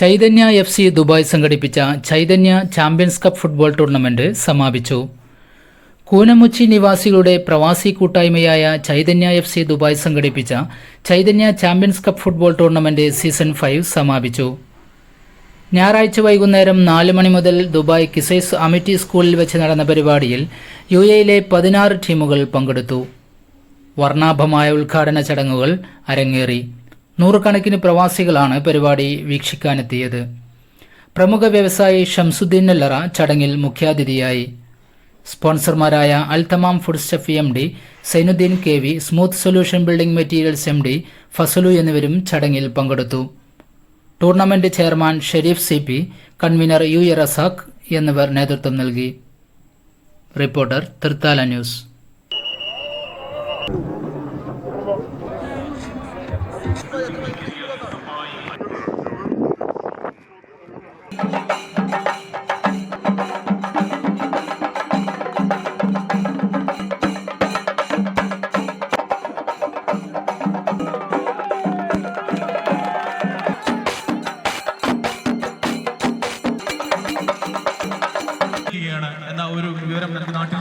Chaitanya F C Dubai സംഘടിപ്പിച്ച Chaitanya champions cup football tournament സമാപിച്ചു. കൂനമുച്ചി നിവാസികളുടെ പ്രവാസി കൂട്ടായ്മയായ ചൈതന്യ എഫ് സി ദുബായ് സംഘടിപ്പിച്ച Chaitanya champions cup football tournament season five സമാപിച്ചു. ഞായറാഴ്ച വൈകുന്നേരം നാല് മണി മുതൽ ദുബായ് കിസൈസ് അമിറ്റി സ്കൂളിൽ വെച്ച് നടന്ന പരിപാടിയിൽ യു എയിലെ പതിനാറ് ടീമുകൾ പങ്കെടുത്തു. വർണാഭമായ ഉദ്ഘാടന ചടങ്ങുകൾ അരങ്ങേറി. നൂറുകണക്കിന് പ്രവാസികളാണ് പരിപാടി വീക്ഷിക്കാനെത്തിയത്. പ്രമുഖ വ്യവസായി ഷംസുദ്ദീൻ നെല്ലറ ചടങ്ങിൽ മുഖ്യാതിഥിയായി. സ്പോൺസർമാരായ Altamam food stuff M D Zainudheen K V smooth solution building materials M D Fasalu എന്നിവരും ചടങ്ങിൽ പങ്കെടുത്തു. Tournament chairman Sharif C P convener U A Razak എന്നിവർ നേതൃത്വം നൽകി. Reporter Thrithala news. ചെയ്യുകയാണ് എന്ന ഒരു വിവരം നമുക്ക് നാട്ടിൽ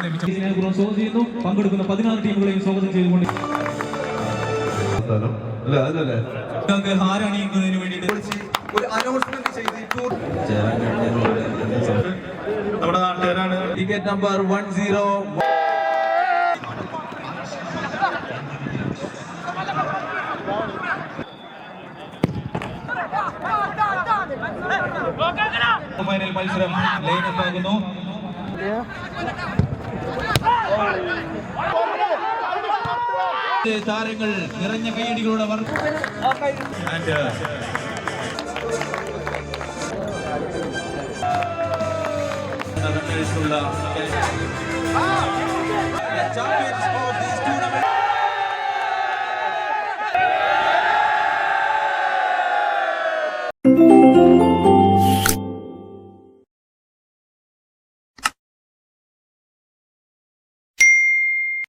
ചെയ്യുന്നു. പങ്കെടുക്കുന്ന പതിനാറ് ടീമുകളെയും സ്വാഗതം ചെയ്തുകൊണ്ട് ഹാരണിയുന്നതിന് വേണ്ടിയിട്ട്? ഒരു അനൗൺസ്മെന്റ് ചെയ്ത് ഈ ടൂർ നമ്മുടെ നാട്ടുകാരാണ്. Ticket number one zero final മത്സരം ലൈനപ്പ് ആകുന്നു താരങ്ങൾ നിറഞ്ഞ കൈയടികളുടെ വർ-